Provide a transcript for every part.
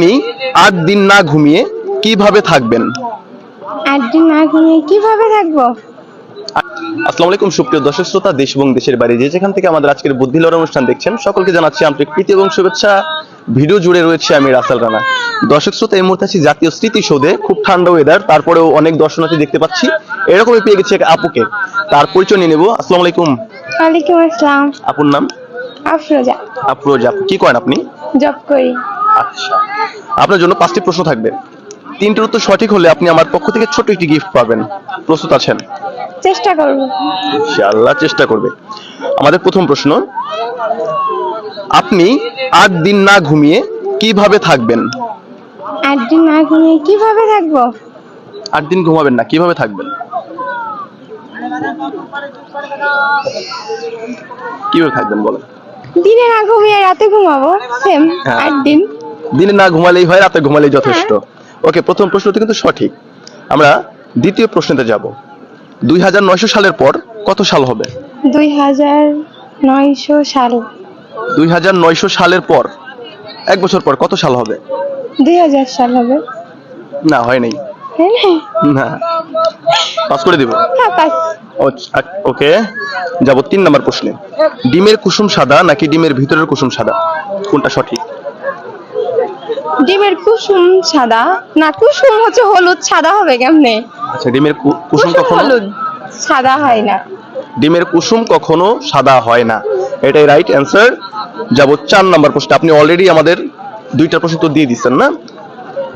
আপনি আট দিন না ঘুমিয়ে কীভাবে থাকবেন? আট দিন না ঘুমিয়ে কীভাবে থাকব? আসসালামু আলাইকুম সুপ্রিয় দর্শক শ্রোতা দেশ এবং দেশের বাইরে যে যেখান থেকে আমাদের আজকের বুদ্ধি লড়াই অনুষ্ঠান দেখছেন সকলকে জানাচ্ছি আন্তরিক প্রীতি এবং শুভেচ্ছা। ভিডিও জুড়ে রয়েছে আমি রাসেল রানা। দর্শক শ্রোতা এই মুহূর্তে আছি জাতীয় স্মৃতিসৌধে খুব ঠান্ডা ওয়েদার তারপরেও অনেক দর্শনার্থী দেখতে পাচ্ছি। এরকমই পেয়ে গেছি এক আপুকে। তার পরিচয় নিয়ে নেব। আসসালামু আলাইকুম। ওয়ালাইকুম আসসালাম। আপুর নাম? আফরোজা। আফরোজ। কি করেন আপনি? জব করি। আপনার জন্য পাঁচটি প্রশ্ন থাকবে। তিনটির উত্তর সঠিক হলে আপনি আমার পক্ষ থেকে ছোট একটি গিফট পাবেন। প্রস্তুত আছেন? চেষ্টা করব। ইনশাআল্লাহ চেষ্টা করবে। আমাদের প্রথম প্রশ্ন আপনি আট দিন না ঘুমিয়ে কীভাবে থাকবেন? আট দিন না ঘুমিয়ে কীভাবে থাকব? আট দিন ঘুমাবেন না কীভাবে থাকবেন? কীভাবে থাকবেন বলেন? দিনে না ঘুমিয়ে রাতে ঘুমাবো সেম হ্যাঁ। আট দিন। দিনে না ঘুমালেই হয় রাতে ঘুমালেই যথেষ্ট। ওকে প্রথম প্রশ্নটি কিন্তু সঠিক। আমরা দ্বিতীয় প্রশ্নতে যাব। দুই হাজার নয়শো সালের পর কত সাল হবে? দুই হাজার নয়শো সাল। দুই হাজার নয়শো সালের পর এক বছর পর কত সাল হবে? দুই হাজার সাল হবে। না হয় নাই। হ্যাঁ। না। পাস করে দিব? হ্যাঁ ওকে। যাব তিন নম্বর প্রশ্নে। ডিমের কুসুম সাদা নাকি ডিমের ভিতরের কুসুম সাদা? কোনটা সঠিক? ডিমের কুসুম সাদা। না কুসুম হচ্ছে হলুদ সাদা হবে কেমনে? আচ্ছা ডিমের কুসুম কখনো? হলুদ সাদা হয় না। ডিমের কুসুম কখনো সাদা হয় না। এটাই রাইট অ্যান্সার যাব চার নম্বর প্রশ্ন। আপনি অলরেডি আমাদের দুইটা প্রশ্ন তো দিয়ে দিচ্ছেন না?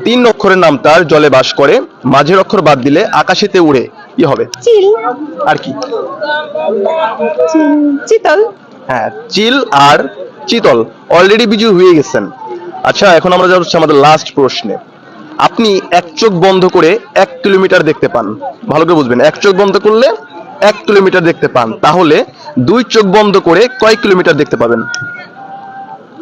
তিন অক্ষরের নাম তার জলে বাস করে। মাঝের অক্ষর বাদ দিলে আকাশেতে উড়ে। কি হবে? চিল। আর কি? চিতল। হ্যাঁ চিল আর চিতল। অলরেডি বিজু হয়ে গেছেন। আচ্ছা এখন আমরা যাচ্ছি আমাদের লাস্ট প্রশ্নে। আপনি এক চোখ বন্ধ করে এক কিলোমিটার দেখতে পান। ভালো করে বুঝবেন এক চোখ বন্ধ করলে এক কিলোমিটার দেখতে পান। তাহলে দুই চোখ বন্ধ করে কয় কিলোমিটার দেখতে পাবেন?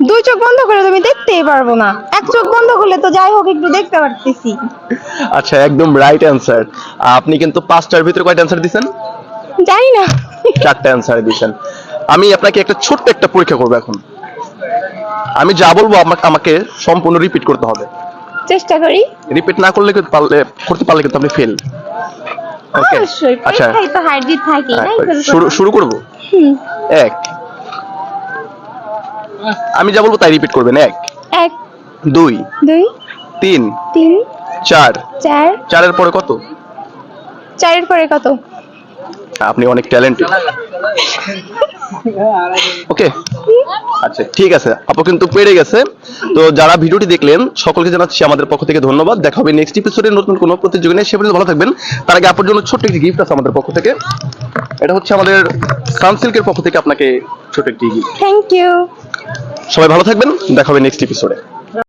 দুই চোখ বন্ধ করে তুমি দেখতেই পারব না। এক চোখ বন্ধ করলে তো যাই হোক একটু দেখতে পারতেছি। আচ্ছা একদম রাইট অ্যান্সার আপনি কিন্তু পাঁচটার ভিতরে কয়টা অ্যান্সার দিছেন? জানি না। চারটা অ্যান্সার দিয়েছেন আমি আপনাকে একটা ছোট্ট একটা পরীক্ষা করব এখন। আমি যা বলব আমাকে আমাকে সম্পূর্ণ রিপিট করতে হবে। চেষ্টা করি। রিপিট না করলে কিন্তু পারলে করতে পারলে কিন্তু আপনি ফেল ওকে আচ্ছা। তো হার জিত থাকি হ্যাঁ, শুরু শুরু করব? হুম, এক। আমি যা বলব তাই রিপিট করবেন এক। এক। দুই। দুই। তিন। তিন। চার। চার। চারের পরে কত? চারের পরে কত? আপনি অনেক ট্যালেন্টেড ওকে আচ্ছা ঠিক আছে। আপু কিন্তু পেরে গেছে। তো যারা ভিডিওটি দেখলেন সকলকে জানাচ্ছি আমাদের পক্ষ থেকে ধন্যবাদ। দেখা হবে নেক্সট এপিসোডে নতুন কোনো নেই সে পর্যন্ত ভালো থাকবেন। তার আগে আপুর জন্য ছোট্ট একটি গিফট আছে আমাদের পক্ষ থেকে। এটা হচ্ছে আমাদের সানসিল্কের পক্ষ থেকে আপনাকে ছোট একটি গিফট থ্যাংক ইউ সবাই ভালো থাকবেন। দেখা হবে নেক্সট এপিসোডে